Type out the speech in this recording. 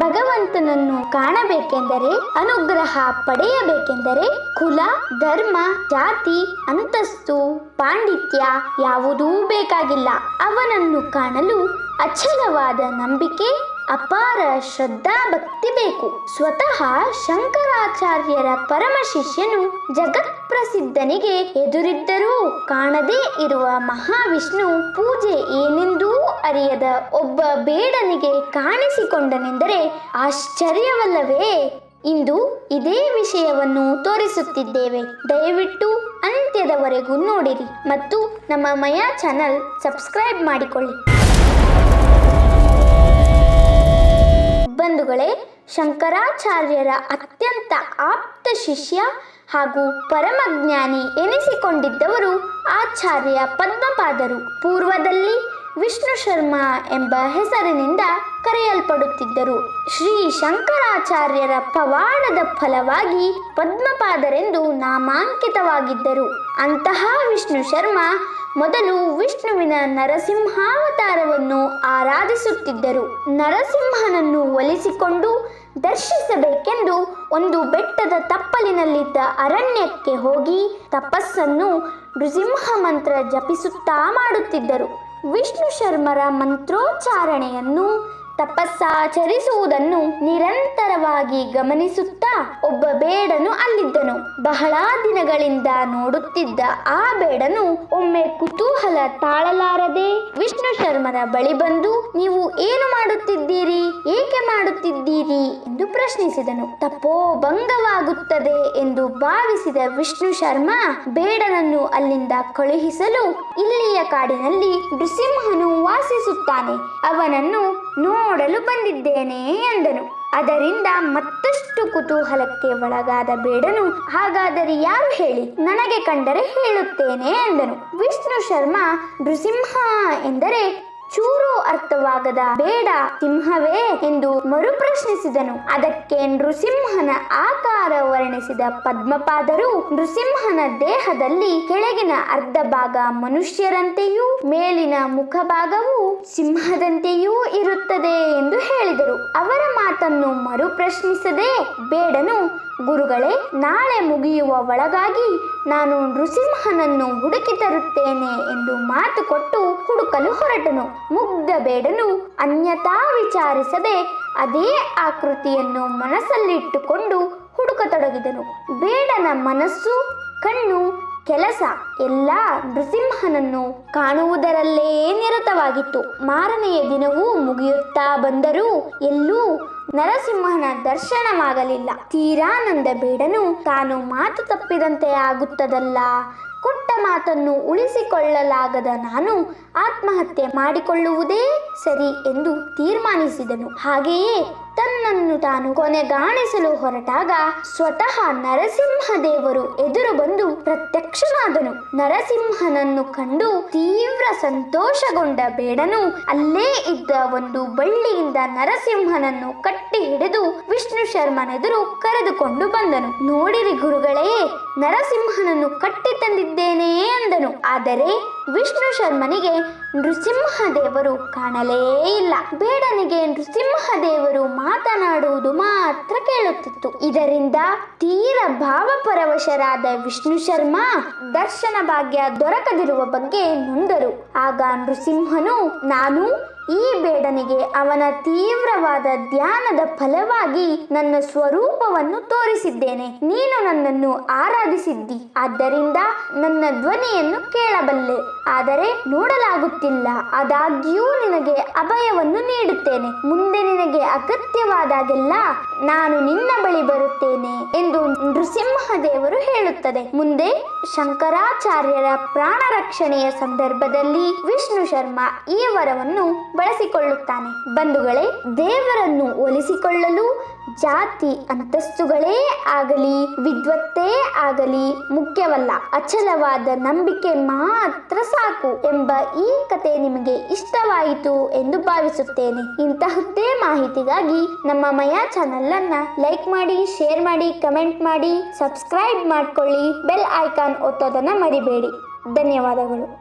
ಭಗವಂತನನ್ನು ಕಾಣಬೇಕೆಂದರೆ ಅನುಗ್ರಹ ಪಡೆಯಬೇಕೆಂದರೆ ಕುಲ, ಧರ್ಮ, ಜಾತಿ, ಅಂತಸ್ತು, ಪಾಂಡಿತ್ಯ ಯಾವುದೂ ಬೇಕಾಗಿಲ್ಲ. ಅವನನ್ನು ಕಾಣಲು ಅಚಲವಾದ ನಂಬಿಕೆ ಅಪಾರ ಶ್ರದ್ಧಾ ಭಕ್ತಿ ಬೇಕು. ಸ್ವತಃ ಶಂಕರಾಚಾರ್ಯರ ಪರಮ ಶಿಷ್ಯನು ಜಗತ್ ಪ್ರಸಿದ್ಧನಿಗೆ ಎದುರಿದ್ದರೂ ಕಾಣದೇ ಇರುವ ಮಹಾವಿಷ್ಣು ಪೂಜೆ ಏನೆಂದೂ ಅರಿಯದ ಒಬ್ಬ ಬೇಡನಿಗೆ ಕಾಣಿಸಿಕೊಂಡನೆಂದರೆ ಆಶ್ಚರ್ಯವಲ್ಲವೇ? ಇಂದು ಇದೇ ವಿಷಯವನ್ನು ತೋರಿಸುತ್ತಿದ್ದೇವೆ. ದಯವಿಟ್ಟು ಅಂತ್ಯದವರೆಗೂ ನೋಡಿರಿ ಮತ್ತು ನಮ್ಮ ಮಯಾ ಚಾನಲ್ ಸಬ್ಸ್ಕ್ರೈಬ್ ಮಾಡಿಕೊಳ್ಳಿ. ಬಂಧುಗಳೇ ಶಂಕರಾಚಾರ್ಯರ ಅತ್ಯಂತ ಆಪ್ತ ಶಿಷ್ಯ ಹಾಗೂ ಪರಮಜ್ಞಾನಿ ಎನಿಸಿಕೊಂಡಿದ್ದವರು ಆಚಾರ್ಯ ಪದ್ಮಪಾದರು. ಪೂರ್ವದಲ್ಲಿ ವಿಷ್ಣು ಶರ್ಮಾ ಎಂಬ ಹೆಸರಿನಿಂದ ಕರೆಯಲ್ಪಡುತ್ತಿದ್ದರು. ಶ್ರೀ ಶಂಕರಾಚಾರ್ಯರ ಪವಾಡದ ಫಲವಾಗಿ ಪದ್ಮಪಾದರೆಂದು ನಾಮಾಂಕಿತವಾಗಿದ್ದರು. ಅಂತಹ ವಿಷ್ಣು ಶರ್ಮಾ ಮೊದಲು ವಿಷ್ಣುವಿನ ನರಸಿಂಹಾವತಾರವನ್ನು ಆರಾಧಿಸುತ್ತಿದ್ದರು. ನರಸಿಂಹನನ್ನು ಒಲಿಸಿಕೊಂಡು ದರ್ಶಿಸಬೇಕೆಂದು ಒಂದು ಬೆಟ್ಟದ ತಪ್ಪಲಿನಲ್ಲಿದ್ದ ಅರಣ್ಯಕ್ಕೆ ಹೋಗಿ ತಪಸ್ಸನ್ನು ನೃಸಿಂಹ ಮಂತ್ರ ಜಪಿಸುತ್ತಾ ಮಾಡುತ್ತಿದ್ದರು. ವಿಷ್ಣು ಶರ್ಮರ ಮಂತ್ರೋಚ್ಚಾರಣೆಯನ್ನು ತಪಸ್ಸಾಚರಿಸುವುದನ್ನು ನಿರಂತರವಾಗಿ ಗಮನಿಸುತ್ತಾ ಒಬ್ಬ ಬೇಡನು ಅಲ್ಲಿದ್ದನು. ಬಹಳ ದಿನಗಳಿಂದ ನೋಡುತ್ತಿದ್ದ ಆ ಬೇಡನು ಒಮ್ಮೆ ಕುತೂಹಲ ತಾಳಲಾರದೆ ವಿಷ್ಣು ಶರ್ಮನ ಬಳಿ ಬಂದು, ನೀವು ಏನು ಮಾಡುತ್ತಿದ್ದೀರಿ? ಏಕೆ ಮಾಡುತ್ತಿದ್ದೀರಿ? ಎಂದು ಪ್ರಶ್ನಿಸಿದನು. ತಪ್ಪೋ ಭಂಗವಾಗುತ್ತದೆ ಎಂದು ಭಾವಿಸಿದ ವಿಷ್ಣು ಶರ್ಮ ಬೇಡನನ್ನು ಅಲ್ಲಿಂದ ಕಳುಹಿಸಲು ಇಲ್ಲಿಯ ಕಾಡಿನಲ್ಲಿ ನೃಸಿಂಹನು ವಾಸಿಸುತ್ತಾನೆ. ಅವನನ್ನು ನೋಡಲು ಬಂದಿದ್ದೇನೆ ಎಂದನು. ಅದರಿಂದ ಮತ್ತಷ್ಟು ಕುತೂಹಲಕ್ಕೆ ಒಳಗಾದ ಬೇಡನು. ಹಾಗಾದರೆ ಯಾರು ಹೇಳಿ? ನನಗೆ ಕಂಡರೆ ಹೇಳುತ್ತೇನೆ ಎಂದನು. ವಿಷ್ಣು ಶರ್ಮಾ ನೃಸಿಂಹ ಎಂದರೆ ಚೂರು ಅರ್ಥವಾಗದ ಬೇಡ ಸಿಂಹವೇ ಎಂದು ಮರುಪ್ರಶ್ನಿಸಿದನು. ಅದಕ್ಕೆ ನೃಸಿಂಹನ ಆಕಾರ ವರ್ಣಿಸಿದ ಪದ್ಮಪಾದರು ನೃಸಿಂಹನ ದೇಹದಲ್ಲಿ ಕೆಳಗಿನ ಅರ್ಧ ಭಾಗ ಮನುಷ್ಯರಂತೆಯೂ, ಮೇಲಿನ ಮುಖಭಾಗವು ಸಿಂಹದಂತೆಯೂ ಇರುತ್ತದೆ ಎಂದು ಹೇಳಿದರು. ಅವರ ಮಾತನ್ನು ಮರುಪ್ರಶ್ನಿಸದೆ ಬೇಡನು, ಗುರುಗಳೇ, ನಾಳೆ ಮುಗಿಯುವ ಒಳಗಾಗಿ ನಾನು ನೃಸಿಂಹನನ್ನು ಹುಡುಕಿ ತರುತ್ತೇನೆ ಎಂದು ಮಾತು ಕೊಟ್ಟು ಹುಡುಕಲು ಹೊರಟನು. ಮುಗ್ಧ ಬೇಡನು ಅನ್ಯತಾ ವಿಚಾರಿಸದೆ ಅದೇ ಆಕೃತಿಯನ್ನು ಮನಸ್ಸಲ್ಲಿಟ್ಟುಕೊಂಡು ಹುಡುಕತೊಡಗಿದನು. ಬೇಡನ ಮನಸ್ಸು, ಕಣ್ಣು ಕೆಲಸ ಎಲ್ಲ ನೃಸಿಂಹನನ್ನು ಕಾಣುವುದರಲ್ಲೇ ನಿರತವಾಗಿತ್ತು. ಮಾರನೆಯ ದಿನವೂ ಮುಗಿಯುತ್ತಾ ಬಂದರೂ ಎಲ್ಲೂ ನರಸಿಂಹನ ದರ್ಶನವಾಗಲಿಲ್ಲ. ತೀರಾನಂದ ಬೇಡನು, ತಾನು ಮಾತು ತಪ್ಪಿದಂತೆ ಆಗುತ್ತದಲ್ಲ. ಕೊಟ್ಟ ಮಾತನ್ನು ಉಳಿಸಿಕೊಳ್ಳಲಾಗದ ನಾನು ಆತ್ಮಹತ್ಯೆ ಮಾಡಿಕೊಳ್ಳುವುದೇ ಸರಿ ಎಂದು ತೀರ್ಮಾನಿಸಿದನು. ಹಾಗೆಯೇ ತನ್ನನ್ನು ತಾನು ಕೊನೆಗಾಣಿಸಲು ಹೊರಟಾಗ ಸ್ವತಃ ನರಸಿಂಹದೇವರು ಎದುರು ಬಂದು ಪ್ರತ್ಯಕ್ಷನಾದನು. ನರಸಿಂಹನನ್ನು ಕಂಡು ತೀವ್ರ ಸಂತೋಷಗೊಂಡ ಬೇಡನು. ಅಲ್ಲೇ ಇದ್ದ ಒಂದು ಬಳ್ಳಿಯಿಂದ ನರಸಿಂಹನನ್ನು ಕಟ್ಟಿ ಹಿಡಿದು ವಿಷ್ಣು ಶರ್ಮನೆದುರು ಕರೆದುಕೊಂಡು ಬಂದನು. ನೋಡಿರಿ ಗುರುಗಳೇ, ನರಸಿಂಹನನ್ನು ಕಟ್ಟಿ ತಂದಿದ್ದೇನೆ ಎಂದನು ಆದರೆ ವಿಷ್ಣು ಶರ್ಮನಿಗೆ ನೃಸಿಂಹದೇವರು ಕಾಣಲೇ ಇಲ್ಲ. ಬೇಡನಿಗೆ ನೃಸಿಂಹದೇವರು ಮಾತನಾಡುವುದು ಮಾತ್ರ ಕೇಳುತ್ತಿತ್ತು. ಇದರಿಂದ ತೀರ ಭಾವಪರವಶರಾದ ವಿಷ್ಣು ಶರ್ಮಾ ದರ್ಶನ ಭಾಗ್ಯ ದೊರಕದಿರುವ ಬಗ್ಗೆ ನೊಂದರು. ಆಗ ನೃಸಿಂಹನು, ನಾನು ಈ ಬೇಡನಿಗೆ ಅವನ ತೀವ್ರವಾದ ಧ್ಯಾನದ ಫಲವಾಗಿ ನನ್ನ ಸ್ವರೂಪವನ್ನು ತೋರಿಸಿದ್ದೇನೆ. ನೀನು ನನ್ನನ್ನು ಆರಾಧಿಸಿದ್ದಿ. ಆದ್ದರಿಂದ ನನ್ನ ಧ್ವನಿಯನ್ನು ಕೇಳಬಲ್ಲೆ. ಆದರೆ ನೋಡಲಾಗುತ್ತಿಲ್ಲ. ಆದಾಗ್ಯೂ ನಿನಗೆ ಅಭಯವನ್ನು ನೀಡುತ್ತೇನೆ. ಮುಂದೆ ನಿನಗೆ ಅಗತ್ಯವಾದಾಗೆಲ್ಲ ನಾನು ನಿನ್ನ ಬಳಿ ಬರುತ್ತೇನೆ ಎಂದು ನೃಸಿಂಹದೇವರು ಹೇಳುತ್ತದೆ. ಮುಂದೆ ಶಂಕರಾಚಾರ್ಯರ ಪ್ರಾಣ ರಕ್ಷಣೆಯ ಸಂದರ್ಭದಲ್ಲಿ ವಿಷ್ಣು ಶರ್ಮಾ ಈ ವರವನ್ನು ಬಳಸಿಕೊಳ್ಳುತ್ತಾನೆ. ಬಂಧುಗಳೇ, ದೇವರನ್ನು ಒಲಿಸಿಕೊಳ್ಳಲು ಜಾತಿ ಅಂತಸ್ತುಗಳೇ ಆಗಲಿ, ವಿದ್ವತ್ತೇ ಆಗಲಿ ಮುಖ್ಯವಲ್ಲ. ಅಚಲವಾದ ನಂಬಿಕೆ ಮಾತ್ರ ಸಾಕು ಎಂಬ ಈ ಕತೆ ನಿಮಗೆ ಇಷ್ಟವಾಯಿತು ಎಂದು ಭಾವಿಸುತ್ತೇನೆ. ಇಂತಹದ್ದೇ ಮಾಹಿತಿಗಾಗಿ ನಮ್ಮ ಮಯಾ ಚಾನೆಲ್ ಅನ್ನ ಲೈಕ್ ಮಾಡಿ, ಶೇರ್ ಮಾಡಿ, ಕಮೆಂಟ್ ಮಾಡಿ, ಸಬ್ಸ್ಕ್ರೈಬ್ ಮಾಡ್ಕೊಳ್ಳಿ. ಬೆಲ್ ಐಕಾನ್ ಒತ್ತೋದನ್ನ ಮರಿಬೇಡಿ. ಧನ್ಯವಾದಗಳು.